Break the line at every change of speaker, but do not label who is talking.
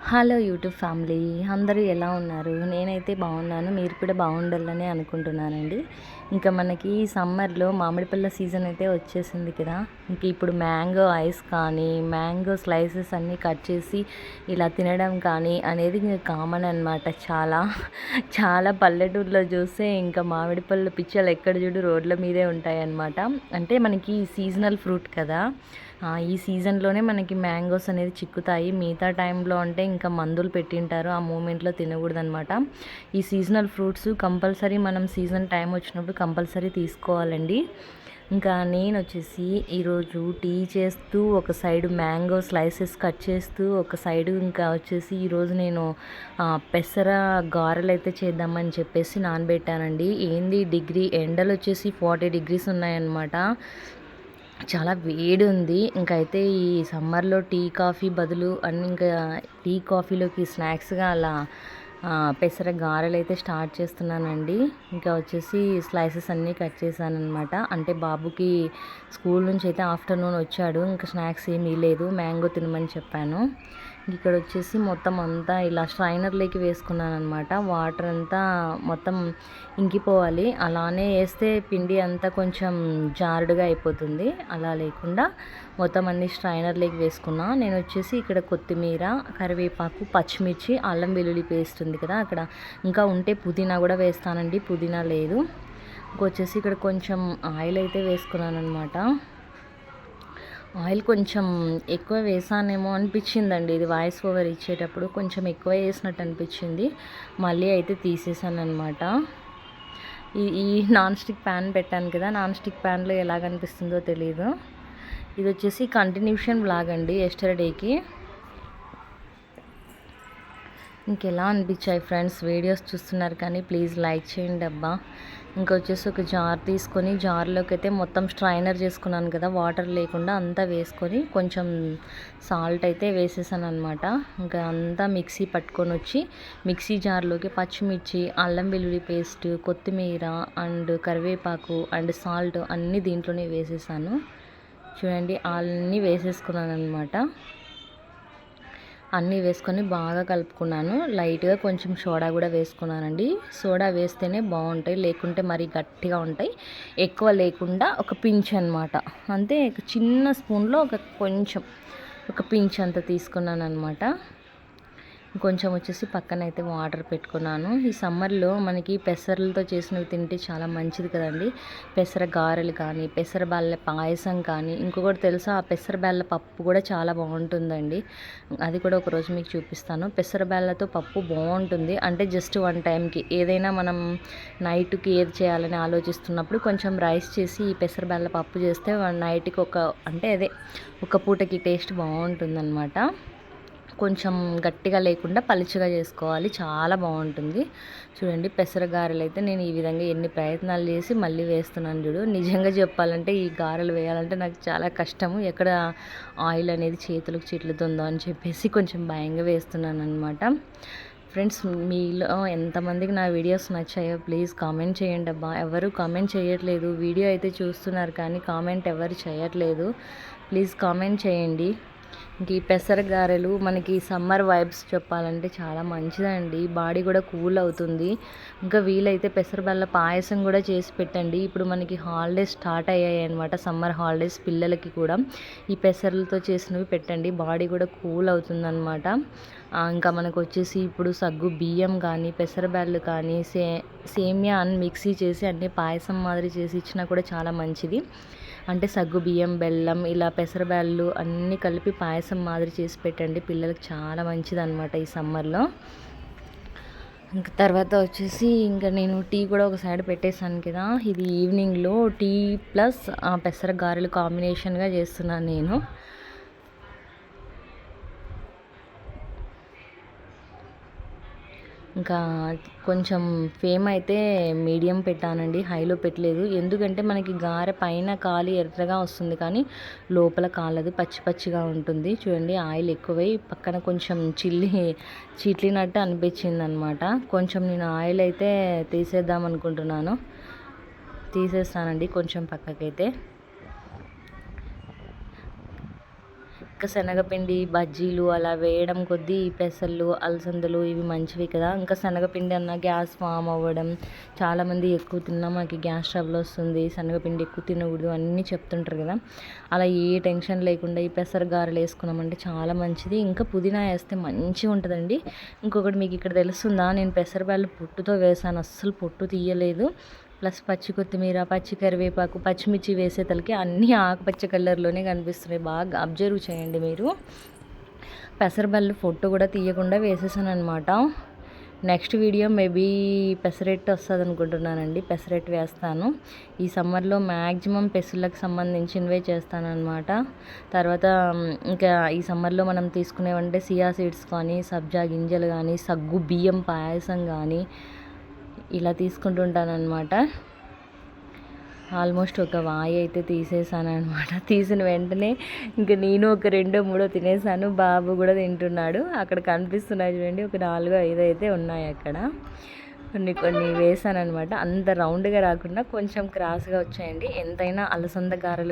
Hello YouTube family అందరూ ఎలా ఉన్నారు? నేనైతే బాగున్నాను మీరు కూడా బాగుండాలని అనుకుంటున్నానండి. ఇంకా మనకి సమ్మర్లో మామిడి పళ్ళ సీజన్ అయితే వచ్చేసింది కదా. ఇంక ఇప్పుడు మ్యాంగో ఐస్ కానీ మ్యాంగో స్లైసెస్ అన్నీ కట్ చేసి ఇలా తినడం కానీ అనేది ఇంకా కామన్ అనమాట చాలా. చాలా పల్లెటూరులో చూస్తే ఇంకా మామిడి పళ్ళ పిచ్చలు ఎక్కడ చూడు రోడ్ల మీదే ఉంటాయన్నమాట అంటే మనకి సీజనల్ ఫ్రూట్ కదా. ఈ సీజన్లోనే మనకి మ్యాంగోస్ అనేది చిక్కుతాయి. మిగతా టైంలో అంటే ఇంకా మందులు పెట్టింటారు. ఆ మూమెంట్లో తినకూడదనమాట ఈ సీజనల్ ఫ్రూట్స్ కంపల్సరీ మనం సీజన్ టైం వచ్చినప్పుడు కంపల్సరీ తీసుకోవాలండి. ఇంకా నేను వచ్చేసి ఈరోజు టీ చేస్తూ ఒక సైడ్ మ్యాంగో స్లైసెస్ కట్ చేస్తూ ఒక సైడ్ ఇంకా వచ్చేసి ఈరోజు నేను పెసర గారెలు అయితే చేద్దామని చెప్పేసి నానబెట్టానండి. ఏంది డిగ్రీ ఎండలు వచ్చేసి ఫార్టీ డిగ్రీస్ ఉన్నాయన్నమాట. చాలా వేడి ఉంది ఇంకైతే ఈ సమ్మర్లో టీ కాఫీ బదులు అన్ని ఇంకా టీ కాఫీలోకి స్నాక్స్గా అలా పెసర గారెలు అయితే స్టార్ట్ చేస్తున్నానండి. ఇంకా వచ్చేసి స్లైసెస్ అన్నీ కట్ చేశానమాట అనమాట అంటే బాబుకి స్కూల్ నుంచి అయితే ఆఫ్టర్నూన్ వచ్చాడు. ఇంకా స్నాక్స్ ఏమీ లేదు. మ్యాంగో తినమని చెప్పాను. ఇక్కడ వచ్చేసి మొత్తం అంతా ఇలా స్ట్రైనర్లోకి వేసుకున్నాను అనమాట వాటర్ అంతా మొత్తం ఇంకిపోవాలి. అలానే వేస్తే పిండి అంతా కొంచెం జారుడుగా అయిపోతుంది. అలా లేకుండా మొత్తం అన్ని స్ట్రైనర్లోకి వేసుకున్నా. నేను వచ్చేసి ఇక్కడ కొత్తిమీర కరివేపాకు పచ్చిమిర్చి అల్లం వెల్లుల్లి పేస్ట్ ఉంది కదా అక్కడ. ఇంకా ఉంటే పుదీనా కూడా వేస్తానండి. పుదీనా లేదు. ఇంకొచ్చేసి ఇక్కడ కొంచెం ఆయిల్ అయితే వేసుకున్నాను అనమాట ఆయిల్ కొంచెం ఎక్కువ వేసానేమో అనిపించిందండి. ఇది వాయిస్ ఓవర్ ఇచ్చేటప్పుడు కొంచెం ఎక్కువ వేసినట్టు అనిపించింది. మళ్ళీ అయితే తీసేసాను అనమాట ఈ ఈ నాన్ స్టిక్ ప్యాన్ పెట్టాను కదా నాన్ స్టిక్ ప్యాన్లో ఎలా కనిపిస్తుందో తెలియదు ఇది వచ్చేసి కంటిన్యూషన్ బ్లాగ్ అండి ఎస్టర్డేకి. ఇంకెలా అనిపించాయి ఫ్రెండ్స్? వీడియోస్ చూస్తున్నారు కానీ ప్లీజ్ లైక్ చేయండి అబ్బా. ఇంకా వచ్చేసి ఒక జార్ తీసుకొని జార్లోకి అయితే మొత్తం స్ట్రైనర్ చేసుకున్నాను కదా వాటర్ లేకుండా అంతా వేసుకొని కొంచెం సాల్ట్ అయితే వేసేసాను అనమాట ఇంకా అంతా మిక్సీ పట్టుకొని వచ్చి మిక్సీ జార్లోకి పచ్చిమిర్చి అల్లం వెల్లుల్లి పేస్ట్ కొత్తిమీర అండ్ కరివేపాకు అండ్ సాల్ట్ అన్నీ దీంట్లోనే వేసేసాను. చూడండి అన్నీ వేసేసుకున్నాను అనమాట అన్నీ వేసుకొని బాగా కలుపుకున్నాను. లైట్గా కొంచెం సోడా కూడా వేసుకున్నానండి. సోడా వేస్తేనే బాగుంటాయి లేకుంటే మరి గట్టిగా ఉంటాయి. ఎక్కువ లేకుండా ఒక పించ్ అనమాట అంతే చిన్న స్పూన్లో ఒక కొంచెం ఒక పించ్ అంత తీసుకున్నాను అనమాట కొంచెం వచ్చేసి పక్కన అయితే వాటర్ పెట్టుకున్నాను. ఈ సమ్మర్లో మనకి పెసరలతో చేసినవి తింటే చాలా మంచిది కదండి. పెసర గారెలు కానీ పెసర బెల్ల పాయసం కానీ ఇంకొకటి తెలుసా? ఆ పెసర బెల్ల పప్పు కూడా చాలా బాగుంటుందండి. అది కూడా ఒకరోజు మీకు చూపిస్తాను. పెసర బెల్లతో పప్పు బాగుంటుంది. అంటే జస్ట్ వన్ టైంకి ఏదైనా మనం నైట్కి ఏది చేయాలని ఆలోచిస్తున్నప్పుడు కొంచెం రైస్ చేసి ఈ పెసర బెల్ల పప్పు చేస్తే నైట్కి ఒక అంటే అదే ఒక పూటకి టేస్ట్ బాగుంటుందన్నమాట. కొంచెం గట్టిగా లేకుండా పలుచగా చేసుకోవాలి. చాలా బాగుంటుంది. చూడండి పెసర గారెలు అయితే నేను ఈ విధంగా ఎన్ని ప్రయత్నాలు చేసి మళ్ళీ వేస్తున్నాను చూడు. నిజంగా చెప్పాలంటే ఈ గారెలు వేయాలంటే నాకు చాలా కష్టము. ఎక్కడ ఆయిల్ అనేది చేతులకు చిట్లుతుందో అని చెప్పేసి కొంచెం భయంగా వేస్తున్నాను అనమాట ఫ్రెండ్స్ మీలో ఎంతమందికి నా వీడియోస్ నచ్చాయో ప్లీజ్ కామెంట్ చేయండి అబ్బా. ఎవరు కామెంట్ చేయట్లేదు. వీడియో అయితే చూస్తున్నారు కానీ కామెంట్ ఎవరు చేయట్లేదు. ప్లీజ్ కామెంట్ చేయండి. ఇంక ఈ పెసర గారెలు మనకి సమ్మర్ వైబ్స్ చెప్పాలంటే చాలా మంచిదండి. బాడీ కూడా కూల్ అవుతుంది. ఇంకా వీలైతే పెసర బెల్ల పాయసం కూడా చేసి పెట్టండి. ఇప్పుడు మనకి హాలిడేస్ స్టార్ట్ అయ్యాయి అనమాట సమ్మర్ హాలిడేస్ పిల్లలకి కూడా ఈ పెసరలతో చేసినవి పెట్టండి. బాడీ కూడా కూల్ అవుతుందన్నమాట. ఇంకా మనకు వచ్చేసి ఇప్పుడు సగ్గు బియ్యం కానీ పెసరబెల్లు కానీ సే సేమియా అని మిక్సీ చేసి అన్ని పాయసం మాదిరి చేసి ఇచ్చినా కూడా చాలా మంచిది. అంటే సగ్గు బియ్యం బెల్లం ఇలా పెసరబ్యాళ్ళు అన్నీ కలిపి పాయసం మాదిరి చేసి పెట్టండి. పిల్లలకి చాలా మంచిది అనమాట ఈ సమ్మర్లో. ఇంకా తర్వాత వచ్చేసి ఇంకా నేను టీ కూడా ఒక సైడ్ పెట్టేశాను కదా. ఇది ఈవినింగ్లో టీ ప్లస్ పెసర గారెలు కాంబినేషన్గా చేస్తున్నాను నేను. ఇంకా కొంచెం ఫేమ్ అయితే మీడియం పెట్టానండి. హైలో పెట్టలేదు. ఎందుకంటే మనకి గారె పైన కాలి ఎర్రగా వస్తుంది కానీ లోపల కాలదు పచ్చి పచ్చిగా ఉంటుంది. చూడండి ఆయిల్ ఎక్కువై పక్కన కొంచెం చిల్లి చిట్లినట్టు అనిపించింది అనమాట కొంచెం నేను ఆయిల్ అయితే తీసేద్దాం అనుకుంటున్నాను. తీసేస్తానండి కొంచెం పక్కకైతే. ఇంకా శనగపిండి బజ్జీలు అలా వేయడం కొద్దీ ఈ పెసళ్ళు అలసందలు ఇవి మంచివి కదా. ఇంకా శనగపిండి అన్న గ్యాస్ ఫామ్ అవ్వడం చాలామంది ఎక్కువ తిన్నా మాకు గ్యాస్ ట్రబుల్ వస్తుంది శనగపిండి ఎక్కువ తినకూడదు అన్నీ చెప్తుంటారు కదా. అలా ఏ టెన్షన్ లేకుండా ఈ పెసర గారెలు వేసుకున్నామంటే చాలా మంచిది. ఇంకా పుదీనా వేస్తే మంచిగా ఉంటుందండి. ఇంకొకటి మీకు ఇక్కడ తెలుస్తుందా నేను పెసరబ్యాళ్ళు పొట్టుతో వేసాను అస్సలు పొట్టు తీయలేదు. ప్లస్ పచ్చి కొత్తిమీర పచ్చి కరివేపాకు పచ్చిమిర్చి వేసేతలకి అన్నీ ఆకుపచ్చ కలర్లోనే కనిపిస్తున్నాయి. బాగా అబ్జర్వ్ చేయండి మీరు. పెసరబల్లు ఫోటో కూడా తీయకుండా వేసేసాను అనమాట నెక్స్ట్ వీడియో మేబీ పెసరెట్ వస్తుంది అనుకుంటున్నానండి పెసరెట్ వేస్తాను. ఈ సమ్మర్లో మ్యాక్సిమం పెసులకు సంబంధించినవే చేస్తానన్నమాట. తర్వాత ఇంకా ఈ సమ్మర్లో మనం తీసుకునేవంటే సియా సీడ్స్ కానీ సబ్జా గింజలు కానీ సగ్గు బియ్యం పాయసం కానీ ఇలా తీసుకుంటుంటానన్నమాట. ఆల్మోస్ట్ ఒక వాయి అయితే తీసేసాను అనమాట తీసిన వెంటనే ఇంకా నేను ఒక రెండో మూడో తినేసాను. బాబు కూడా తింటున్నాడు. అక్కడ కనిపిస్తున్నాయి చూడండి. ఒక నాలుగు ఐదు అయితే ఉన్నాయి అక్కడ. కొన్ని కొన్ని వేసాను అనమాట అంత రౌండ్గా రాకుండా కొంచెం క్రాస్గా వచ్చాయండి. ఎంతైనా అలసంద గారెలు